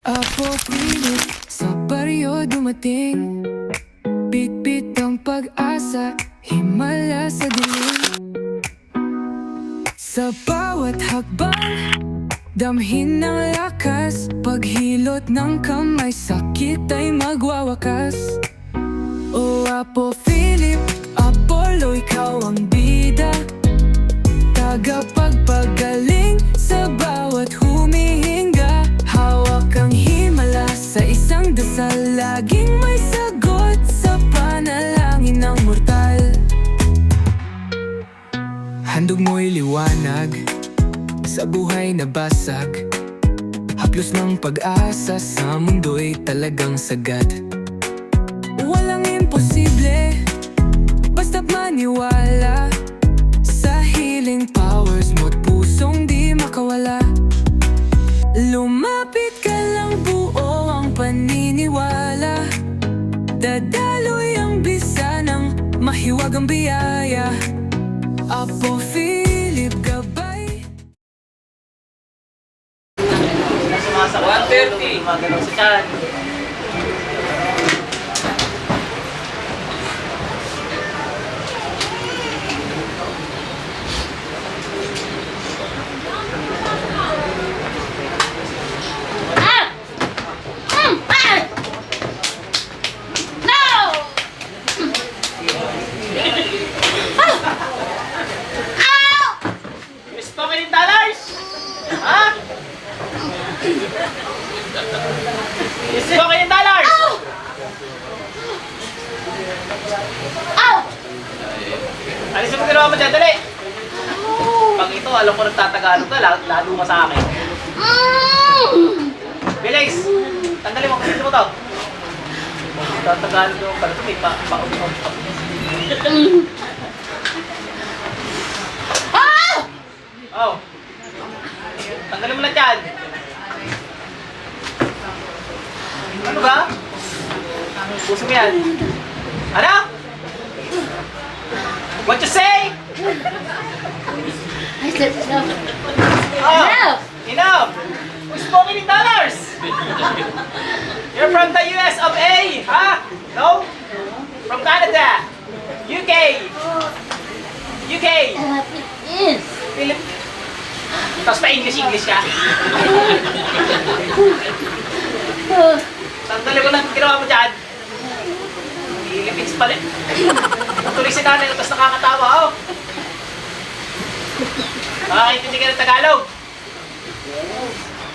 Apo pilit sa baryo dumating. Bitbit ang pag-asa, himala sa dilim. Sa bawat hakbang, damhin ng lakas. Paghilot ng kamay, sakit ay magwawakas. O Apo Handog mo'y liwanag sa buhay na basag Haplos ng pag-asa sa mundo'y talagang sagad 30. Sa chan. Alis mo ginawa mo dyan, dali. Pag ito, alam ko nagtatagalog ka, lalo, lalo ka sa akin. Bilis! Tanggalin mo, kasi mo to. Tatagalog ko pala ito, may pa, pa, pa. Ah! Oh. Tanggalin mo lang dyan. Ano ba? Puso mo yan. Ano? What you say? I said no. Oh, Enough! enough! We spoken in dollars! You're from the US of A, ha? No? From Canada, UK, UK, Uh, it is. Philip. Tapos pa English, English ka. Tanggalin mo lang ang ginawa mo dyan. Philippines pa rin. Tuloy si nanay, tapos nakakatawa, oh. Nakakaintindi ka ng Tagalog.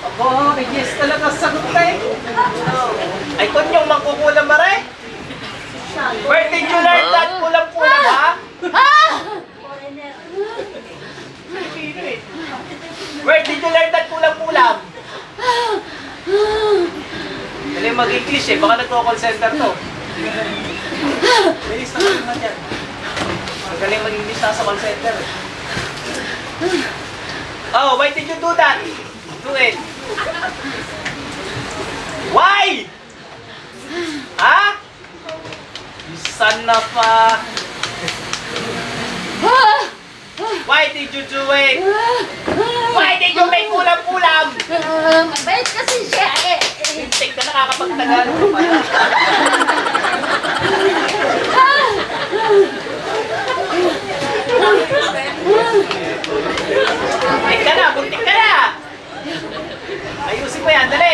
Aba, may yes talaga sagot ka eh. Ay, kun yung mangkukulam ba rin? Where did you learn that kulam-kulam, ha? ah! Where did you learn that kulam-kulam? Dali mag-English eh, baka nagko-call center to. Bilis na kayo naman yan. Magaling mag-English na sa call center. Oh, why did you do that? Do it. Why? Ha? You son of a... Ah! Why did you do it? Why did you make kulam-kulam? Uh, mabait kasi siya eh. Lintik na nakakapagtagalog ka pala. Buntik ka na, buntik ka na! Ayusin mo yan, dali!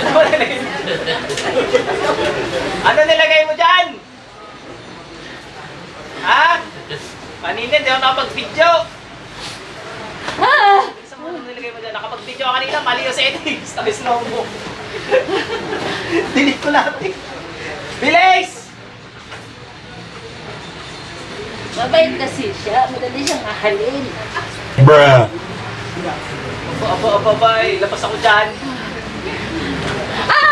Ano mo nilagay mo? Ano nilagay mo dyan? Ha? Kanina, di ako nakapag-video. Ah! Saan mo nung nilagay mo dyan? Nakapag-video ka kanina, mali yung settings. Tapos slow mo. Delete ko lahat eh. Bilis! Mabait kasi siya. Madali siyang mahalin. Bruh. Aba, aba, aba, bay. Lapas ako dyan. Ah!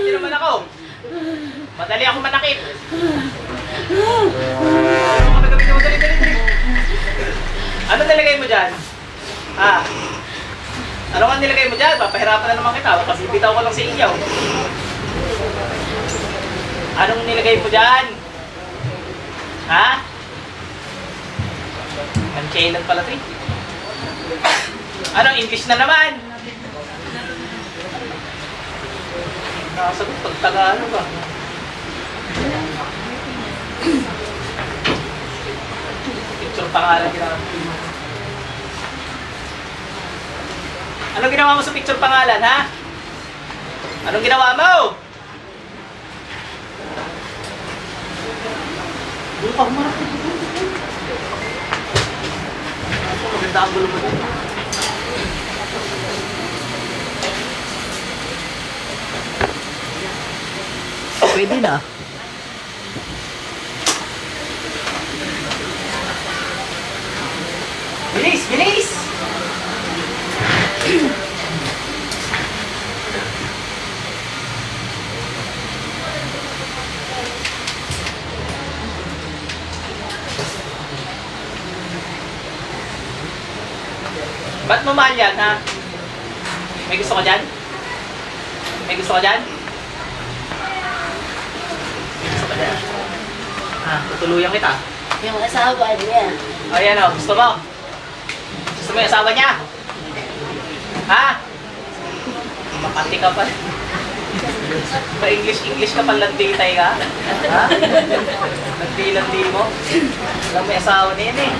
Mabait din naman ako. Madali ako manakit. Ano nilagay mo dyan? Ha? Ano nga nilagay mo dyan? Papahirapan na naman kita. Kasi bitaw ko lang sa inyo. Anong nilagay mo dyan? Ha? Ang kailan pala ito eh. Anong English na naman? Nakasagot pag Tagalog ah. Picture pangalan ginamit. Anong ginawa mo sa picture pangalan, ha? Anong ginawa mo? Buka mo na. Maganda ang gulo mo din. Pwede na. Bilis! Bilis! Ba't mo mahal yan, ha? May gusto ka dyan? May gusto ka dyan? May gusto ka dyan? Ha? Tutuluyan kita. Yung asawa niya. O yan o, gusto mo? Gusto mo yung asawa niya? Ha? Makati ka pa. Pa-English-English ka pa, landitay ka? Ha? Landi-landi mo? Alam mo yung asawa niya yan eh.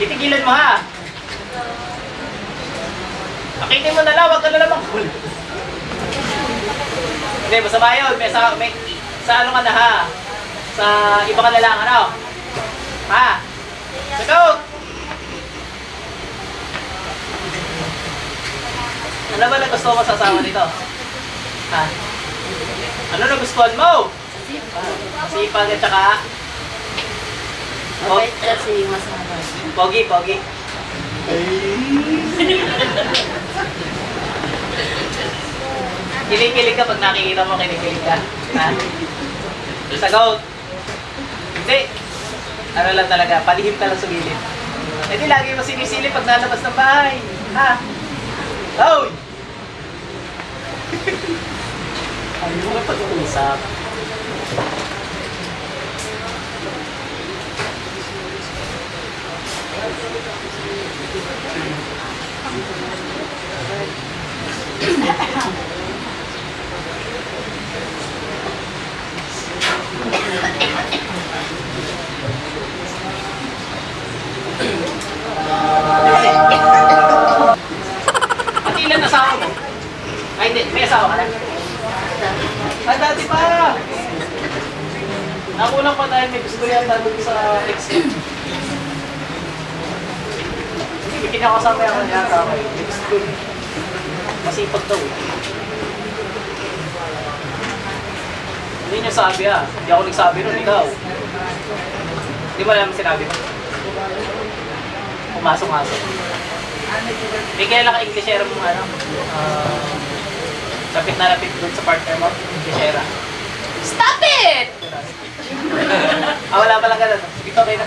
Titigilan mo ha? Akitin mo na lang, wag ka na naman cool. Hindi, masama yun. May sa, may, sa ano ka na ha? Sa iba ka na lang, ano? Ha? Sagot! Ano ba nagustuhan mo sa asawa nito? Ha? Ano nagustuhan mo? Sipag at saka Mabait kasi yung asawa. pogi, pogi. Kinikilig ka pag nakikita mo, kinikilig ka. Ha? Sagot. Hindi. Ano lang talaga, palihim ka lang sa gilid. Hindi lagi mo sinisili pag nalabas ng bahay. Ha? Hoy! Ano mo na pag-uusap? At ilan asawa mo? Ay, hindi. May asawa ka na? Ay, dati pa! Nakulang pa dahil may gusto yan dahil sa ex. Hindi, kinakasama yung kanya sa akin. May gusto. Masipag daw. Hindi niya sabi ah. Hindi ako nagsabi nun, ikaw. Hindi mo alam sinabi ko. Pumasok-masok. Hindi kaya lang ka-Englishera mo ano. ah, lapit na lapit dun sa partner mo. Englishera. Stop it! ah, wala palang ganun. Sige, okay na.